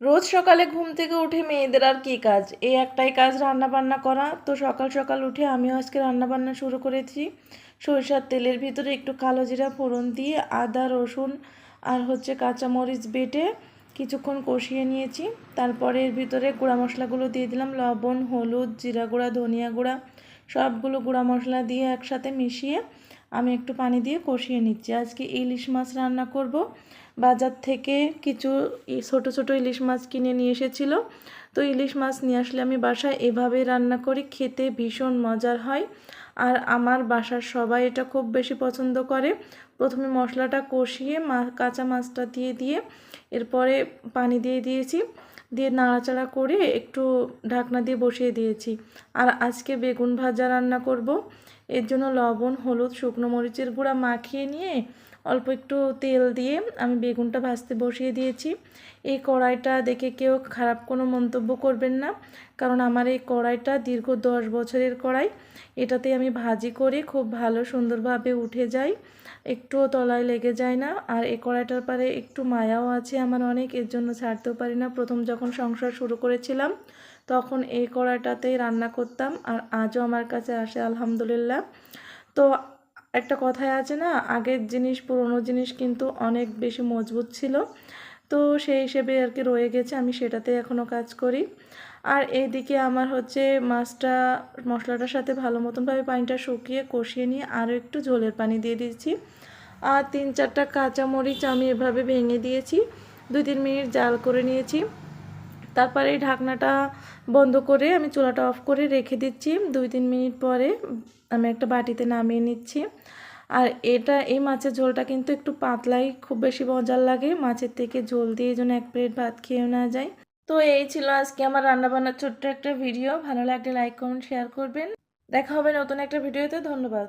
রোজ সকালে ঘুম থেকে উঠে মেয়েদের আর কী কাজ? এই একটাই কাজ রান্না বান্না করা। তো সকাল সকাল উঠে আমিও আজকে রান্না বান্না শুরু করেছি। সরিষার তেলের ভিতরে একটু কালো জিরা ফোড়ন দিয়ে আদা, রসুন আর হচ্ছে কাঁচামরিচ বেটে কিছুক্ষণ কষিয়ে নিয়েছি। তারপরে এর ভিতরে গুঁড়া মশলাগুলো দিয়ে দিলাম। লবণ, হলুদ, জিরা গুঁড়া, ধনিয়া গুঁড়া সবগুলো গুঁড়া মশলা দিয়ে একসাথে মিশিয়ে আমি একটু পানি দিয়ে কষিয়ে নিচ্ছি। আজকে ইলিশ মাছ রান্না করব। বাজার থেকে কিছু ছোট ছোট ইলিশ মাছ কিনে নিয়ে এসেছিল। তো ইলিশ মাছ নিয়ে আসলে আমি বাসায় এভাবেই রান্না করি, খেতে ভীষণ মজার হয়। আর আমার বাসার সবাই এটা খুব বেশি পছন্দ করে। প্রথমে মশলাটা কষিয়ে মা, কাঁচা মাছটা দিয়ে দিয়ে এরপরে পানি দিয়ে দিয়েছি। দিয়ে নাড়াচাড়া করে একটু ঢাকনা দিয়ে বসিয়ে দিয়েছি। আর আজকে বেগুন ভাজা রান্না করব। এর জন্য লবণ, হলুদ, শুকনো মরিচের গুঁড়া মাখিয়ে নিয়ে অল্প একটু তেল দিয়ে আমি বেগুনটা ভাজতে বসিয়ে দিয়েছি। এই কড়াইটা দেখে কেউ খারাপ কোনো মন্তব্য করবেন না, কারণ আমার এই কড়াইটা দীর্ঘ দশ বছরের কড়াই। এটাতে আমি ভাজি করি খুব ভালো সুন্দরভাবে উঠে যায় একটুও তলায় লেগে যায় না। আর এই কড়াইটার পারে একটু মায়াও আছে আমার অনেক, এর জন্য ছাড়তেও পারি না। প্রথম যখন সংসার শুরু করেছিলাম, তখন এই কড়াইটাতেই রান্না করতাম, আর আজও আমার কাছে আসে, আলহামদুলিল্লাহ। তো একটা কথায় আছে না, আগের জিনিস, পুরনো জিনিস কিন্তু অনেক বেশি মজবুত ছিল। তো সেই হিসেবে আর কি রয়ে গেছে, আমি সেটাতে এখনও কাজ করি। আর এইদিকে আমার হচ্ছে মাছটা, মশলাটার সাথে ভালো মতনভাবে পানিটা শুকিয়ে কষিয়ে নিয়ে আরও একটু ঝোলের পানি দিয়ে দিয়েছি। আর তিন চারটা কাঁচামরিচ আমি এভাবে ভেঙে দিয়েছি, দুই তিন মিনিট জাল করে নিয়েছি। তারপরে এই ঢাকনাটা বন্ধ করে আমি চুলাটা অফ করে রেখে দিচ্ছি। দুই তিন মিনিট পরে আমি একটা বাটিতে নামিয়ে নিচ্ছি। আর এটা, এই মাছের ঝোলটা কিন্তু একটু পাতলাই, খুব বেশি মজার লাগে। মাছের থেকে ঝোল দিয়ে যেন এক প্লেট ভাত খেয়েও না যায়। তো এই ছিল আজকে আমার রান্নাবান্নার ছোট্ট একটা ভিডিও। ভালো লাগলে লাইক, কমেন্ট, শেয়ার করবেন। দেখা হবে নতুন একটা ভিডিওতে। ধন্যবাদ।